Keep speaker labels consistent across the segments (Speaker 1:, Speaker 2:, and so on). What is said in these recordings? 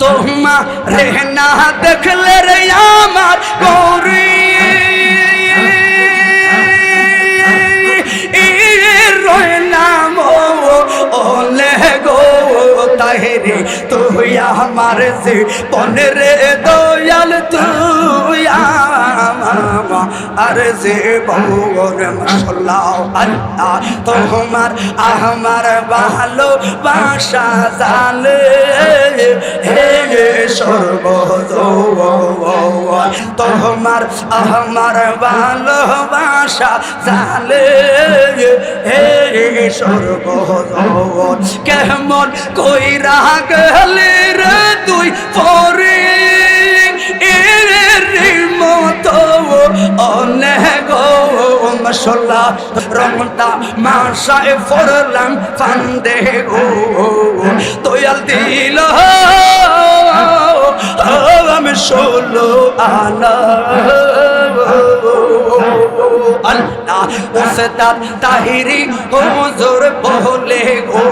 Speaker 1: তোমা রেহনা দেখলে রে আমার গৌরী। রইলাম ওলে গো তাহেরে তুই তোমার আমার ভালো বাসা জালে হে সর্বদ তোমার আমার ভালোবাসা জালে হে সর্বদ কেমন কইরা গেলে? রে তুই পরে মতো অনেক মশলা রমটা মাসায় ফরলাম ফান্দে ও। তোয়াল দিল। আমি ষোলো আনা। আল্লাহ ওস্তাদ তাহিরি হুজুর বলে গো।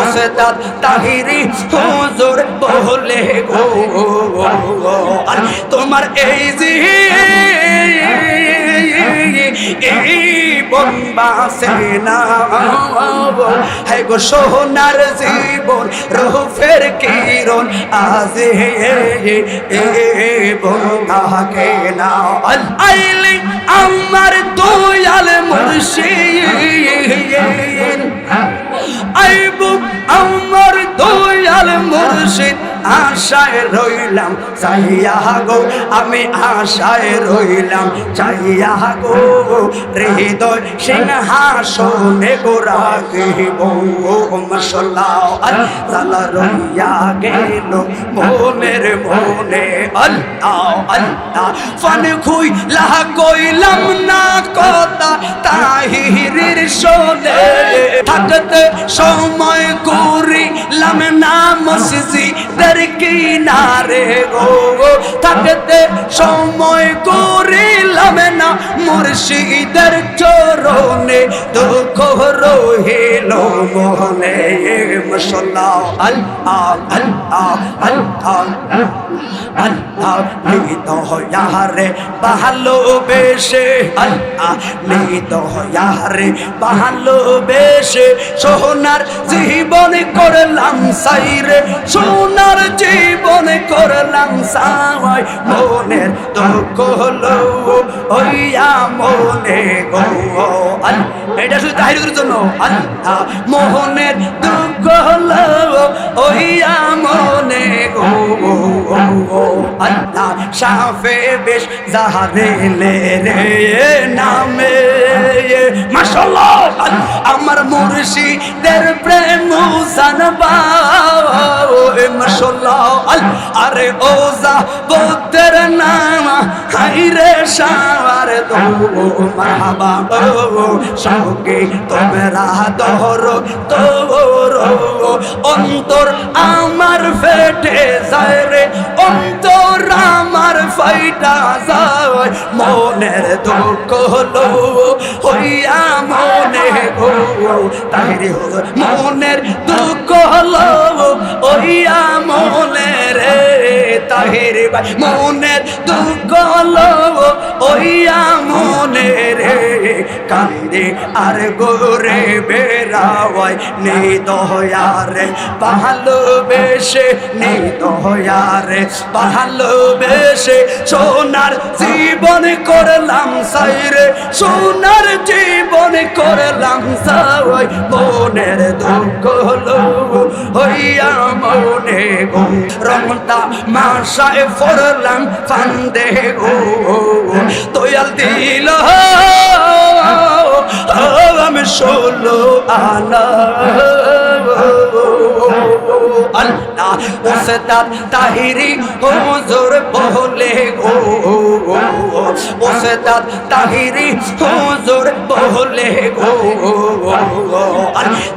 Speaker 1: ওস্তাদ তাহিরি হুজুর গো। আর তোমার এই যে এই বনবাসে না হে গো সোনার জীবন রূপের কিরণ, আজ এ বনবাকে না আমার দয়াল মুর্শিদ আশায় রইলাম চাইয়া গো, আমি আশায় রইলাম চাইয়া গো, হৃদয় সিংহাসনে গো রাখিব মশলা রইয়া গেল মনের মনে, আল্লাহ আল্লাহ, ফান খুই কইলাম না কথা থাকতে সময় না মসজিদের কিনারে গো থাকতে সময় করিলাম না, মুর্শিদের চরণে দুঃখ রহিল মনে মশলা আল্লাহ আল্লাহ আল্লাহ আল্লাহ নিত হয়ারে ভালোবেসে আল্লাহ নিত হয়ারে ভালোবেসে সোনার জীবন করলাম সাইরে, সোনার জীবন করলাম সাই মনের দুঃখ হলো হইয়া মনে গো। এটা শুধু তাহিরের জন্য। আল্লাহ, মোহনের দুঃখ হলো হইয়া মনে গো। আল্লাহ, সাফে বেশ জাহাদেলে রে নামে। মাশাআল্লাহ আমার মুর্শিদের প্রেম জানবা। আরে ওজা, বুদ্ধের সঙ্গে তোমরা তোর অন্তর আমার ফেটে যায় রে, অন্তর আমার ফাইটা যায়, মনের দুঃখ হলো হইয়া মনে গো তাহলে মনের দুঃখ হলো হইয়া মনে তাহিরি ভাই, মনের মনে রে কান্দে আর গোরে বেড়াওয়াই নেই দয়ারে, ভালোবেসে নেই দয়ারে, ভালোবেসে সোনার জীবন করলাম সাইরে, সোনার জীবন করলাম সাই মনের দুঃখ হলো হইয়া মনে গো। রমতা মাসায় ফরলাম ফান্দে গো। তোয়াল দিল আমি ষোলো আনা। আল্লাহ ওস্তাদ তাহিরি হুজুর বলে গো। ওস্তাদ তাহিরি হুজুর বলে গো।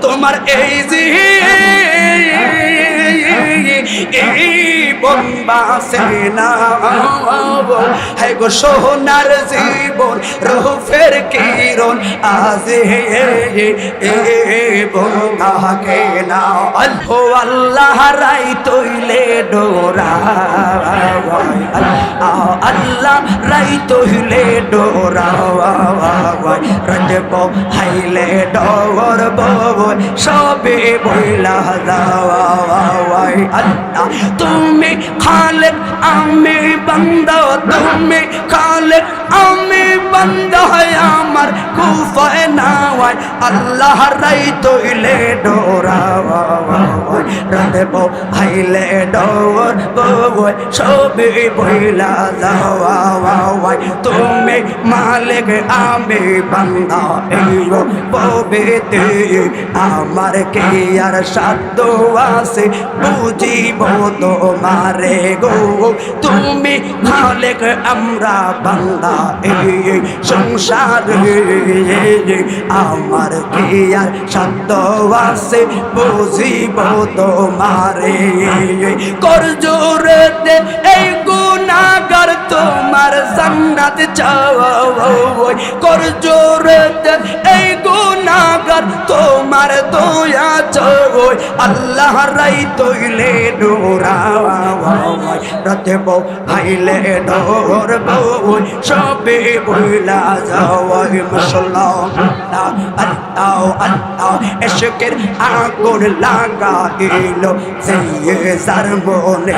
Speaker 1: তোমার এই যে এই বাসে না হে গো সোনার জীবন রূপের কিরণ আজ বন্ধাকে না আল্লাহ আল্লাহ রাই তৈলে ডোরা। আল্লাহ রাই তৈলে ডোরা। হাইলে ডর বই সবে বইলা যাওয়াই আল্লাহ, তুমি খালেক আমি বান্দা তুমি খালেক আমি বান্দা আমার কুফায় নাওয়াই আল্লাহ রাই তৈলে ডোরাওয়াই রাধব হাইলে ডোর বই সবে বইলা যাওয়াই তুমি মালিক, আমি বান্দা এই ববেতে আমার কে আর সাধ্য আছে? বুঝিব তোমারে গো। তুমি মালিক, আমরা বান্দা, এই সংসারে আমার কি আর সাধ্য আছে? বুঝিব তোমারে। কর জোরেতে এই গুণাগার তোমার জান্নাত চাও কর জোরেতে এই গুনাগার তোমার দয়া চাও আল্লাহ রাই তৈলে ডোরা রাতে বউ হাইলে ডোর বউ সবে বইলা যাওয়াই মশলা আল্লাহ আল্লাহ এসকের আগুন লাগা এলো সেই সার মনে,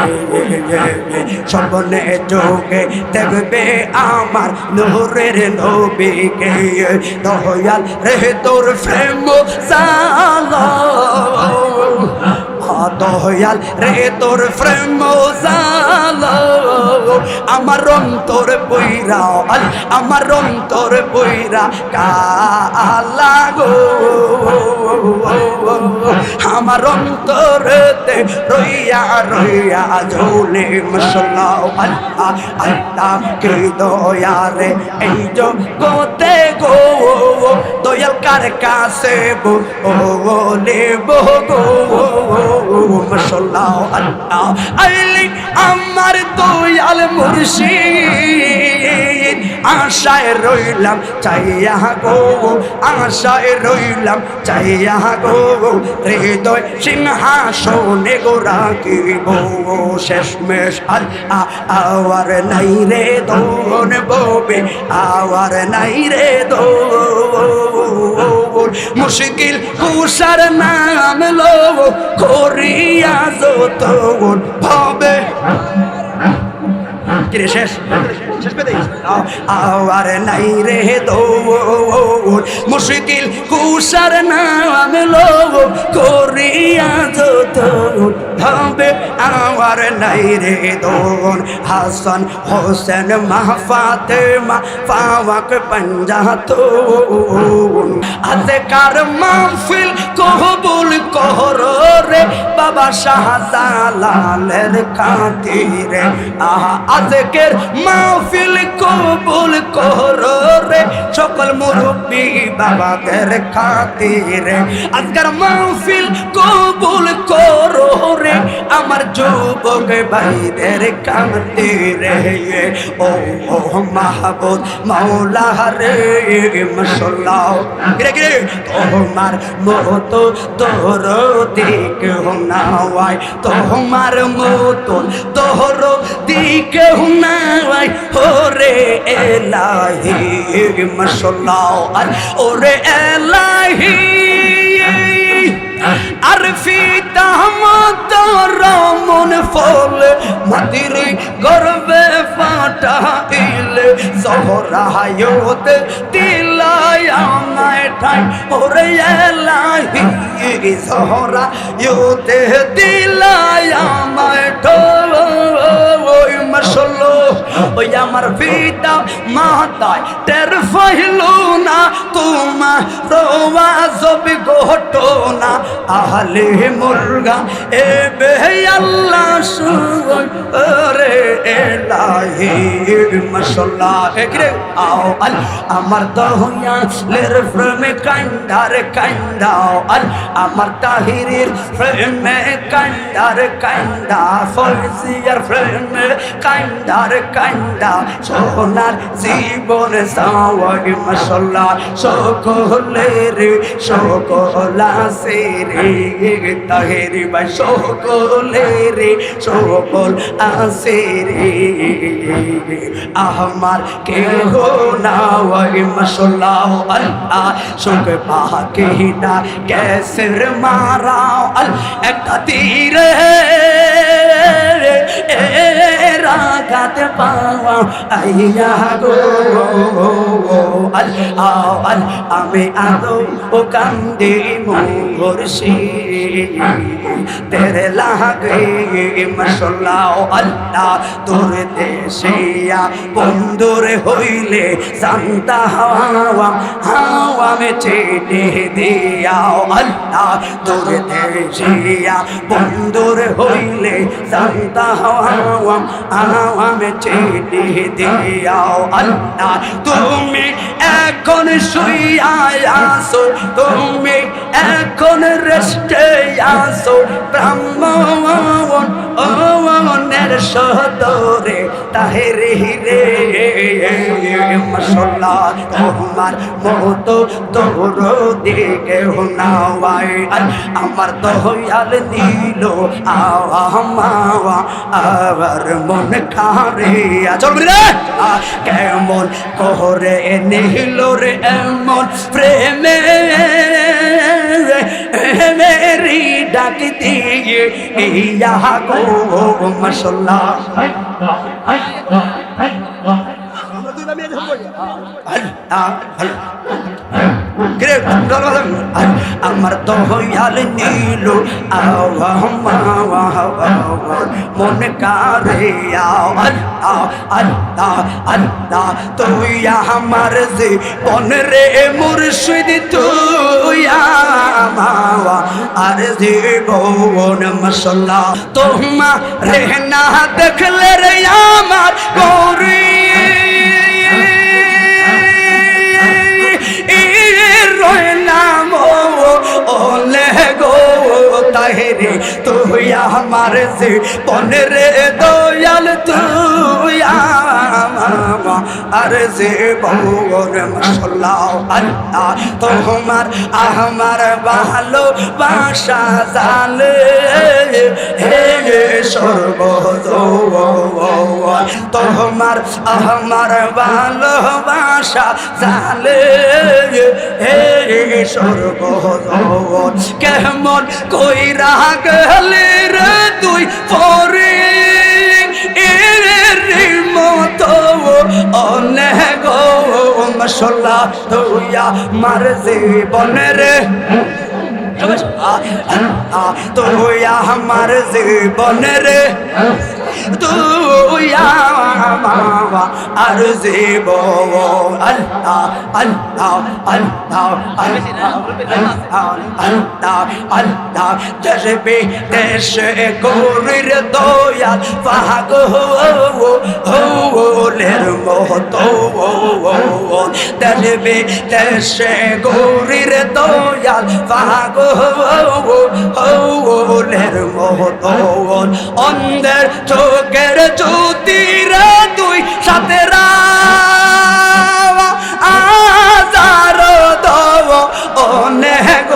Speaker 1: স্বপ্নে যোগে দেখবে আমার নূরের নবীকে। দয়াল রে তোর প্রেম দয়াল রে তোর প্রেম আমার অন্তর বইরা আমার অন্তর বইরা কালা গো আমার অন্তরেতে রইয়া রইয়া ঝোলে মশলা আল্লাহ আল্লাহ, কে দয়ারে। এই জগতে গো, দয়াল কার কাছে বো, ও নেব গো মশলা আল্লাহ, আইলি আমার দয়াল মুর্শিদ। আশায় রইলাম, চাইয়া গো, আশায় রইলাম, চাইয়া গো। হৃদয় সিংহাসনে গো রাখিব, শেষমেশ আওয়ার নাই রে দোন ববে, আওয়ার নাই রে দো মুশকিল কুষার নাম লো করিয়া যত ভাবে। শেষ? শেষ পেতে আওয়ার নাই রে দৌড় মুশকিল কুসার নাম লো করিয়া যত ভাবে আমার নাই রে দোন। হাসান হোসেন মাহফাতে মা পাওয়াক পঞ্জাত আজকার মাহফিল কবুল কর রে বাবা শাহজালালের খাতিরে। আহা, আজকের মাহফিল কবুল কর রে সকল মুরব্বী বাবাদের খাতিরে। আজকের মাহফিল কবুল করো রে আমার যুবক ভাইদের খাতিরে ও ও মাহবুব, মাওলা রে মশলা গিরে গিরে তোমার মতো তোর দিক নাওয়াই তোমার মতো তোর দিক নাওয়াই ওরে এলাহি মশলা ওরে এলাহি। আর ফিতা মতর মন ফল মাতির গর্বে ফাটাইলে সহরায়ত দিলায় আমায় ঠাই ওরে এলাহি সহরায়ত দিলায় আমায় ঠাই ওই মশলো ওই আমার পিতা মাতায় টের ফহিল না তোমার রোয়া জবি ঘটনা আহলে মুরগা এ বে আল্লাহ সুর রে এলাহি মশলা একরে আও আল আমার দহয়া লের প্রেমে কান্দার কান্দাও আল আমার তাহিরের প্রেমে কান্দার কান্দা ফলসিয়ার প্রেমে কান্দার কান্দা সোনার জীবন সাওয়াই মশলা রে, সকলা সে রে তাহেরি বা রে, সকল আসে রে। আমার কেহ না ওই মশলা আল্লাহ সুখ পাকে না কেসের আল একটা তীরে রাগাত পাওয়া, আইয়া গো আল আমি আদো ও কান্দে মুর্শি তেরে লাগে মশলা আল্লাহ, তোর দেশিয়া বন্ধুর হইলে শান্তা হাওয়া হাওয়া মে চেটে দিয়াও, আল্লাহ, তোর দেশিয়া বন্ধুর হইলে হাওয়া হাওয়া মে চেটে দিয়াও আল্লাহ। তুমি এখন শুইয়া আসো তুমি এখন রেস্টে আসো ব্রাহ্মণ ওনের সদরে তাহেরে রে। মশলা তোমার মতো তোর দিকে নাওয়াই আমার দয়াল দিল আওয়া আবার মন খারে চল রে! কেমন করে নিল রে এমন প্রেমে? মেরি ডাক দিয়ে ইয়া গো মশলা আমার দয়াল নীল। মন কারে আল্লাহ তুই আমার যে বন রে মুর্শিদ, তুই আর যে বন মশলা। তোমা রে না দেখলে রে আমার গৌরী। রইলাম ওলে গো তাহেরে তুই আমার যে পনেরে দয়াল, তুই আর যে বউর মশলা আল্লাহ তোমার আমার ভালো বাসা জালে হে সর্ব তোমার আমার ভালোবাসা জালে হে সর্ব কেমন কই রাগ হলে রে তুই পরে। এর মতো অনেক মশলা তুইয়া মার জীবনের তুই আমার জীবনের তুই আমার আর জীব। আল্লাহ আল্লাহ আল্লাহ আল্লাহ আল্লাহ দেশে দেশে গৌরীর দয়াল পাগ হোলের মতো দেশে দেশে গৌরীর দয়াল পাগ হোলের মতো অন্ধের চোখের জ্যোতিরা তুই সাথে আজার দব অনেক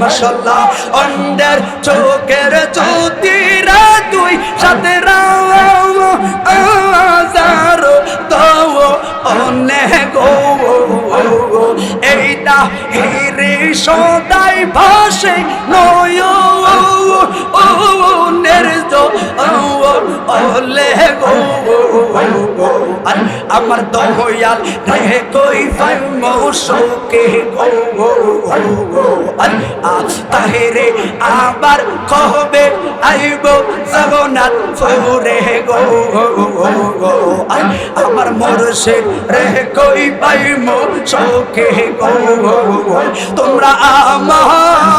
Speaker 1: মশলা অন্ধের চোখের জ্যোতিরা তুই সাথে আজার দব অনেক এইটা হিরে সদাই ভাসে নয় ওলে গো আমার দয়াল রে কই মৌসুকে গো তাহেরে আবার কবে আইব জগন্নাথ ফুরে গো মুর্শিদ রে কই পাইমো চোখে গো তোমরা আমার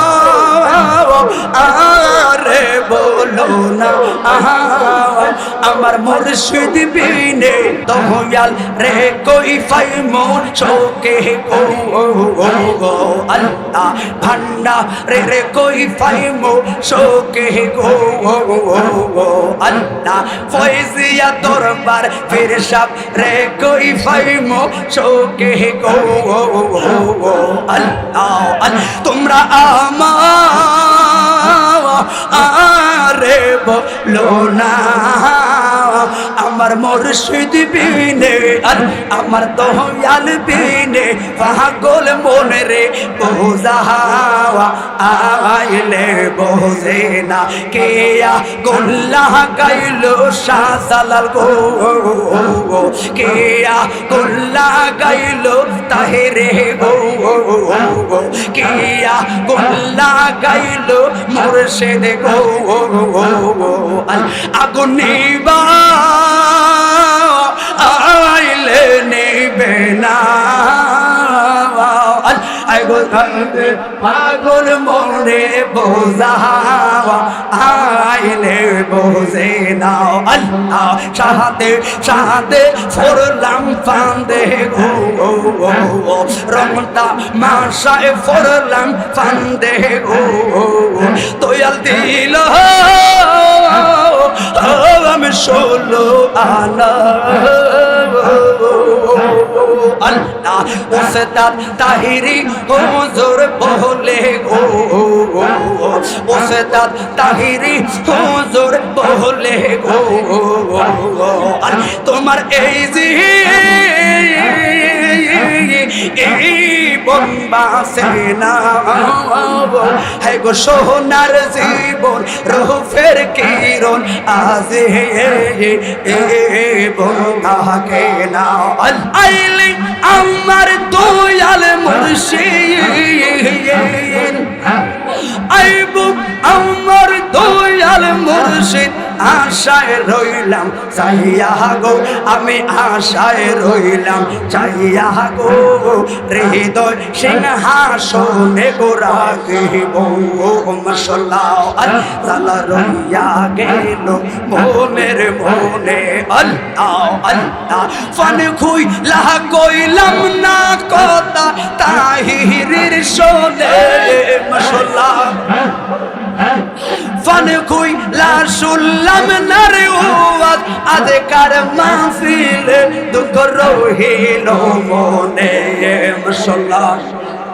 Speaker 1: আরে বলো না আমার মুর্শিদ বিনে দয়াল রে কই পাইমো চোখে গো আল্লাহ ভান্ডা রে রে কই পাইমো চোখে গো আল্লাহ ফয়জিয়া দরবার ফির সব রে কই পাইমো চোখে গো আল্লাহ আল্লাহ তোমরা আমার আরে বলো না, আমার মুর্শিদ বিনে আর আমার দয়াল বিনে পাগল মনে রে বোঝাওয়া আইলে বোঝে না কেয়া গোল্লা গাইল শাহজালাল গো, কেয়া গোল্লা গাইল তাহেরে গো, কেয়া গোল্লা গাইল মুর্শিদ আগুন নিবা আইলে নেবে না। পাগল মনে বোঝাওয়া আইলে বোঝে নাও আল্লাহ। সাহাতে সাহাতে ফরলাম ফান্দে গো রমতা মাসায় ফরলাম ফান্দে গো তোয়াল দিল ষোলো আনা। আল্লাহ তাহিরি হুজুর বলে গো। ওস্তাদ তাহিরি হুজুর বলে গো। তোমার এই যে এই না হে গো সোনার জীবন কিরণ এ আমার দয়াল মুর্শিদ। আইব আমার দয়াল মুর্শিদ, আশায় রইলাম চাইয়া গো, আমি আশায় রইলাম চাইয়া গো হৃদয় সিংহাসনে গো রাখিব মশলাও আল্লাহ রইয়া গেল মনের মনে। আল্লাহ আল্লাহ, ফান খুই লাহা কইলাম না কথা, তাহিরির শোনে মশলা ফান খুই লা শুনলাম না রে ওয়াজ আজকার মাহফিলে দুঃখ রহিল মনে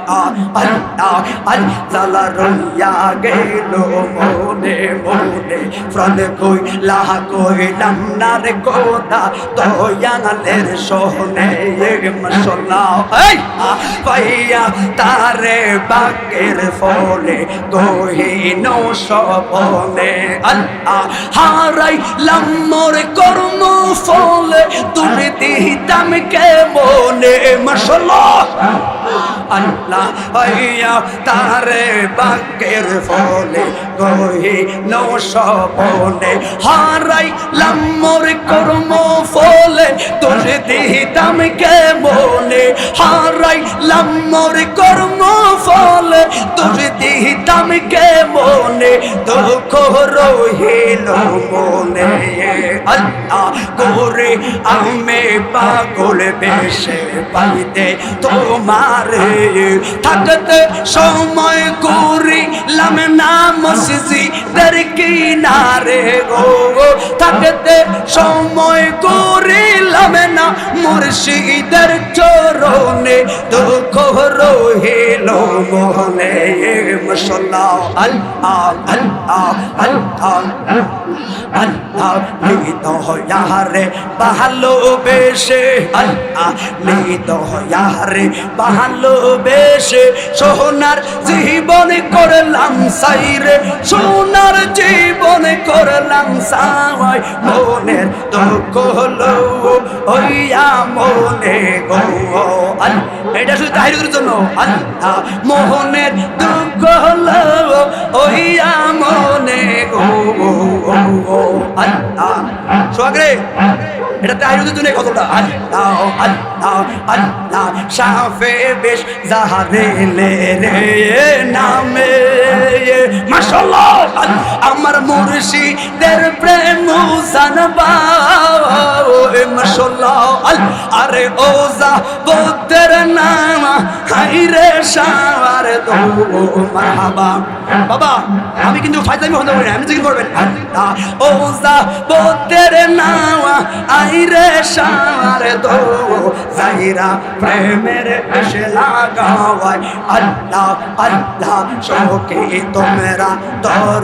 Speaker 1: মশলা আল্লাহ রইয়া গেল মনে মনে। ফ্রন কই লাহ কইলাম না রে কোদা দয়ালের সোহনে মশলা পাইয়া তারে বাকের ফলে গহিন সপনে আল্লাহ হারাইলাম মোর কর্ম ফলে তুমি দিতাম কে মনে মশলা। আল্লাহ হইয়া তারে বাক্যের ফলে গহি নসপনে হারাই লাম্মর কর্ম ফলে, তোর দিতাম কে মনে হারাই লাম্মর কর্ম ফলে, তোর দিতাম কে মনে দুঃখ রহিল মনে, আল্লাহ করে আমি পাগল বেশে পাইতে তোমারে। থাকতে সময় করিলাম না মসজিদ কিনারে গো থাকতে সময় করিলাম না, মুর্শিদের চরণে দুঃখ রহিল মনে মশলা আল্লাহ আল্লাহ আল্লাহ আল্লাহ নিত হয়ারে ভালোবেসে আল্লাহ নিত হয়ারে ভালোবেসে সোনার জীবন করলাম সাইরে সোনার জীবন করলাম সাওয়াই মনের দুঃখ হলো হইয়া মনে গো। এটা শুধু তাহিরের জন্য। আল্লাহ মোহনের দুঃখ হলো হইয়া মনে গো। আল্লাহ সোয়াগরে এটা তাহিরুদ্দিন দুনিয়া কতটা আল্লাহ আল্লাহ আল্লাহ, সাফে বেশ জাহারে লে রে নামে। মাশাআল্লাহ। আমার মুর্শিদের প্রেম আরে ওজা বদের নাম দো মারহাবা। বাবা, আমি কিন্তু ফাইজলামি হতে পারি আপনি করবেন। বদের নাম দো জাহিরা প্রেমের এসে লাগাওয়ায়। আল্লাহ আল্লাহ, শোকে তোমরা তর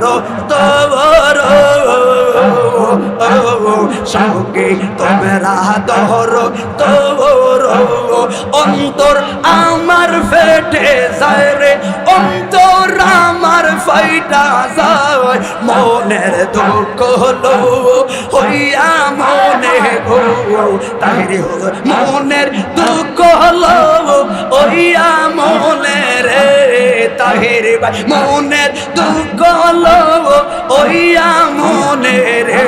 Speaker 1: শোকে তোমরা দহর তোর অন্তর আমার ফেটে যায় রে, অন্তর আমার ফাইটা যায়। মনের দুঃখ হইয়া মনে গো হলো মনের দুঃখ। তাহিরে ভাই মনের দুঃখ হইয়া মনে রে,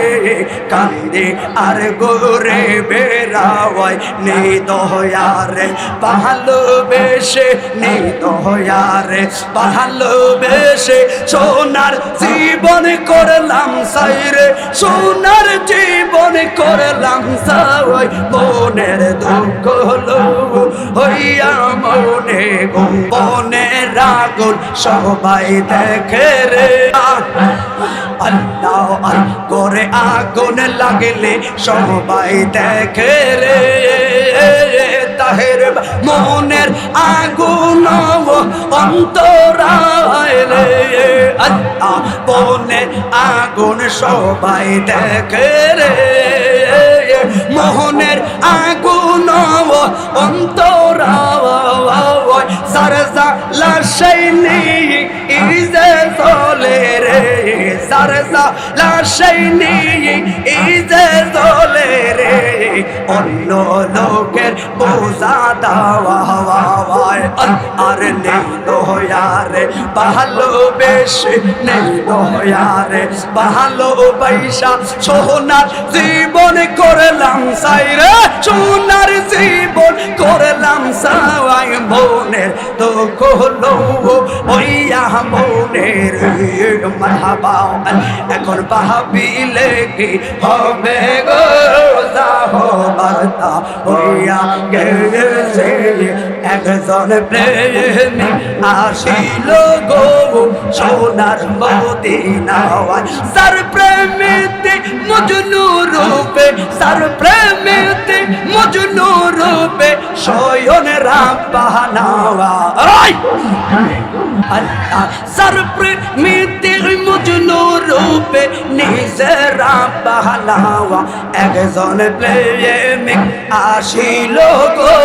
Speaker 1: কান্দে আর গোরে বেড়াওয়াই নেই দয়ারে ভালোবেসে নেই দয়ারে ভালোবেসে সোনার জীবন করলাম সাইরে সোনার জীবন করলাম সাই, মনের দুঃখ হইয়া মনে গোপনের আগুন সবাই দেখে রে। আল্লাহ আল করে আগুন লাগলে সবাই দেখে রে। তাহের মনের আগুন অন্তরায় আল্লাহ মনের আগুন সবাই দেখে রে। মোহনের আগুন অন্তরায়। সারজা লাশাই নেই ইজে চলে রে। সারজা লাশাই নেই ইজে চলে রে, অন্য লোকের বোঝা দেওয়া হওয়ায় আর নেই দয়ারে ভালোবেসে নেই দয়ারে ভালোবাসা সোনার জীবন করলাম সাইরে সোনার জীবন করলাম সাই মনের তো কহলো ওইয়া মনের মাহাবা এখন ভাবিলে কি হবে গো যাহবাতা হইয়া গেছে। একজন প্রেমী আসিল গো সোনার মদিনাওয়ায়। সার প্রেমিতে মজনু রূপে সার প্রেমিতে মজনু রূপে শয়ন রাব্বানাওয়া আল্লাহ সার প্রেমিতে মজনু রূপে নিজে রাব্বানাওয়া একজন প্রেমিক আসিল গো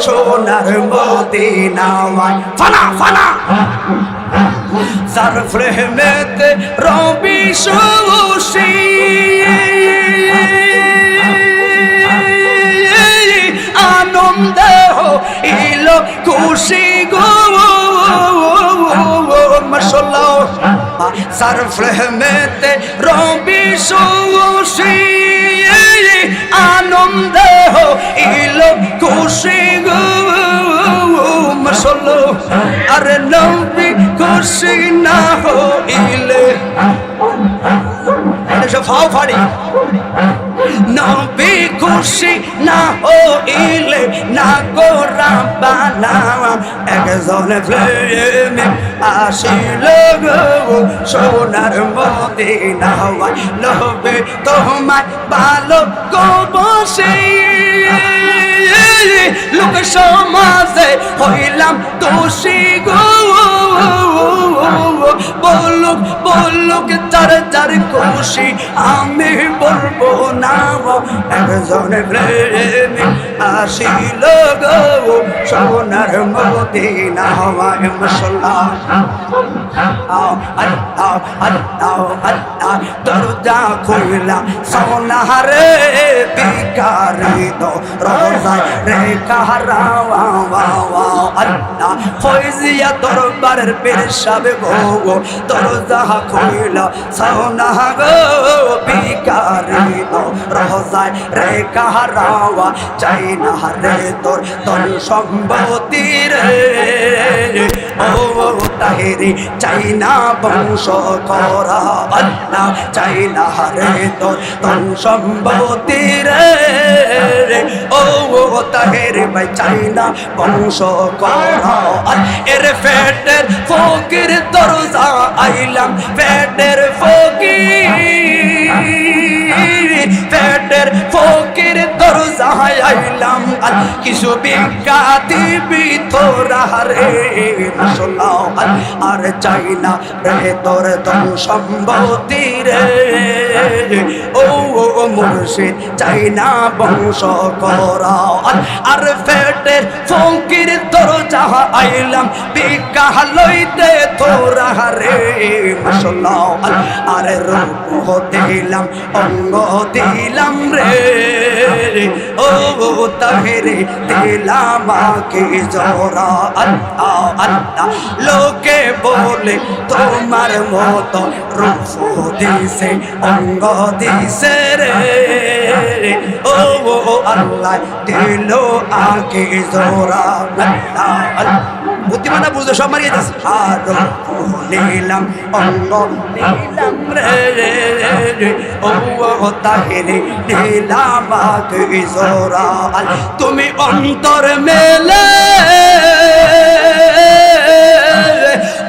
Speaker 1: সোনার মদিনাওয়ায় ফানা ফানা! যার প্রেমেতে রবি সুশী আনন্দ ইল খুশি গো। মশলা সার প্রেমেতে রবি সুশী আনন্দ ইল খুশি গো মশলা আরে নবী, খুশি না হইলে। এসব ফাও, ফাড়ি। নবী, খুশি না হইলে। না গোরা বানা একজন প্রেমে আসিল গো। সোনার মদিনা লবে তোমার ভালো গোবসে লোক সমাজে হইলাম দোষী গো। বলুক বলুক চার চার খুশি আমি বলব না। একজন প্রেমী আসিল গো, সোনার মদিনা হওয়ায় মশলা দরজা খুইলা সোনারে বিকারি দো রোজা রে কাহারাওয়া আল্লাহ ফয়জিয়া দরবারের পেশাবে গো। দরজা খুইলা সোনা গো বিকারি দো রোজা রোজায় রে কাহারাওয়া চাই না রে তোর তন সম্পত্তি রে। ও তাহেরি, চাই না বংশ করা আল্লাহ চাই না রে তোর তন সম্পত্তি রে। ও তাহেরি ভাই, চাই না বংশ করা এর ফেটের ফকির দরজা আইলাম ফেটের ফকির ফেটের ফকির দরজায় আইলাম, আর কিছু ভিক্ষা দিবি তোরা রে মশলা আর চাই না রে তোর তন সম্পত্তি রে। ও ও মুর্শিদ, চাই না বংশ করা আর ফেটের ফকির দরজা আইলাম, ভিক্ষা লইতে তোরা রে মশলা আর রূপ দিলাম, অঙ্গ দিলাম রে। ও তাহেরে আকে জোরা আল্লাহ আল্লাহ লোকে বলে, তোমার মতো রূপ দিছে, অঙ্গ দিছে রে। ও আল্লাহ দিল আকে জোরা আল্লাহ আল্লাহ বুদ্ধিমানা বুঝতে সব মারিয়ে যাচ্ছে আর নিলাম অঙ্গ নিলাম, রে রে রে ও তাহেরে নিলাম আগে জোরা তুমি অন্তর মেলে।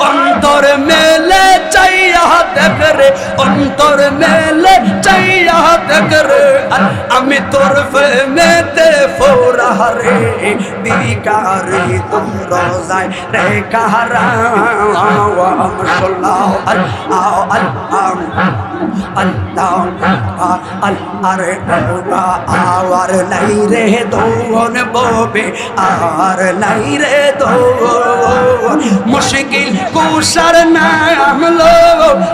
Speaker 1: অন্তর মেলে চাইয়া দেখ রে, অন্তর মেলে চাইয়া দেখ রে। আমি তোর ফেমেতে ফোরা রে, বিকারি তোর রোজায় রে, কাহারা আল্লাহ আল্লাহ আল্লাহ আল্লাহ রে আওয়ার নাই রে দোন ববে, আর নাই রে দো মুশকিল কুষার নাম লো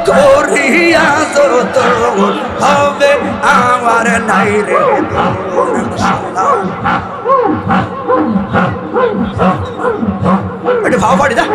Speaker 1: করিয়া তো হবে আমার নাই রে। এটা ভাও পাড়ি দা